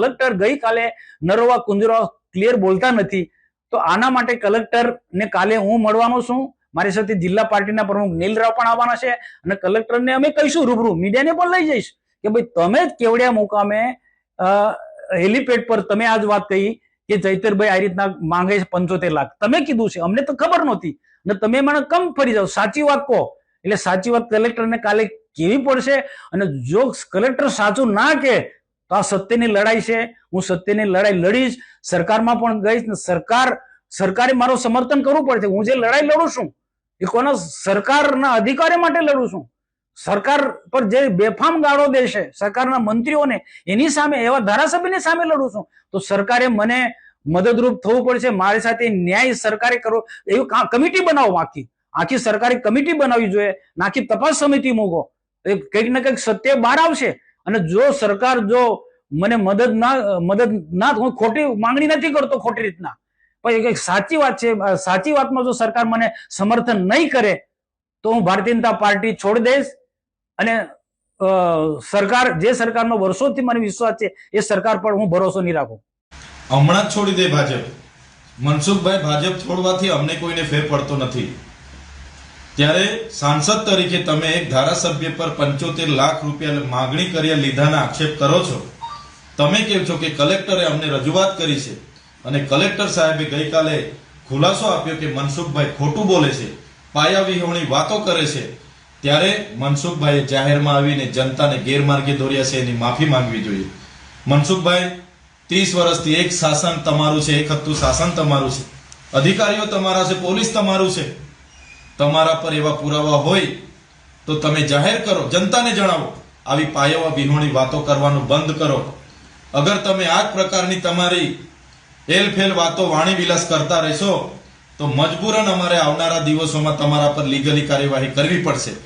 Collector ગઈકાલે નરોવા કુંજરો clear બોલતા નથી. તો આના માટે કલેક્ટર ને કાલે હું મળવાનો છું. મારી સાથે જિલ્લા પાર્ટીના પ્રમુખ નીલરાવ પણ આવવાના છે અને કલેક્ટરને અમે કહીશું રૂબરૂ. મીડિયાને પણ લઈ જઈશ કે ભાઈ તમે જ કેવડિયા મુકામે હેલીપેડ પર તમે આજ વાત કહી કે ચૈતરભાઈ આ રીતના માંગે છે પંચોતેર લાખ. તમે કીધું છે. અમને તો ખબર નહોતી. અને તમે મને કમ ફરી જાઓ. સાચી વાત કહો. એટલે સાચી વાત કલેક્ટરને કાલે કેવી પડશે. અને જો કલેક્ટર સાચું ના કે તો આ સત્યની લડાઈ છે. હું સત્યની લડાઈ લડીશ. સરકારમાં પણ ગઈશ સરકાર, સરકારે મારું સમર્થન કરવું પડશે. હું જે લડાઈ લડું છું, એ કોના સરકારના અધિકારી માટે લડું છું. સરકાર પર જે બેફામ ગાળો દે છે સરકારના મંત્રીઓને, એની સામે, એવા ધારાસભ્યની સામે લડું છું. તો સરકારે મને મદદરૂપ થવું પડશે. મારી સાથે ન્યાય સરકારે કરવો એવી કમિટી બનાવો આખી. આખી સરકારે કમિટી બનાવવી જોઈએ નાખી તપાસ સમિતિ મૂકો. કંઈક ને કંઈક સત્ય બહાર આવશે. અને જો સરકાર જો મને મદદ ના મદદ ના, હું ખોટી માંગણી નથી કરતો ખોટી રીતના. સાચી વાત છે સાચી વાતમાં જો સરકાર મને સમર્થન નહીં કરે, તો હું ભારતીય જનતા પાર્ટી છોડી દઈશ અને સરકાર, જે સરકારનો વર્ષોથી મને વિશ્વાસ છે, એ સરકાર પર હું ભરોસો નહીં રાખું. હમણાં જ છોડી દે ભાજપ. મનસુખભાઈ, ભાજપ છોડવાથી અમને કોઈને ફેર પડતો નથી. ત્યારે સાંસદ તરીકે તમે એક ધારાસભ્ય પર પંચોતેર લાખ રૂપિયા માગણી કર્યા લીધાના આક્ષેપ કરો છો? તમે કહો છો કે કલેક્ટરે અમને રજૂઆત કરી છે અને કલેક્ટર સાહેબે ગઈકાલે ખુલાસો આપ્યો કે મનસુખભાઈ ખોટું બોલે છે પાયા વિહોણી વાતો કરે છે. ત્યારે મનસુખભાઈએ જાહેરમાં આવીને જનતાને ગેરમાર્ગે દોર્યા છે એની માફી માંગવી જોઈએ. મનસુખભાઈ, ત્રીસ વર્ષથી એક શાસન તમારું છે, એક હતું શાસન તમારું છે. અધિકારીઓ તમારા છે, પોલીસ તમારું છે. તમારા પર એવા પુરાવા હોય, તો તમે જાહેર કરો, જનતાને જણાવો. આવી પાયાવા વિહોણી વાતો કરવાનું બંધ કરો. અગર તમે આ પ્રકારની તમારી એલફેલ વાતો વાણી વિલાસ કરતા રહેશો, તો મજબૂરન અમારે આવનારા દિવસોમાં તમારા પર લીગલી કાર્યવાહી કરવી પડશે.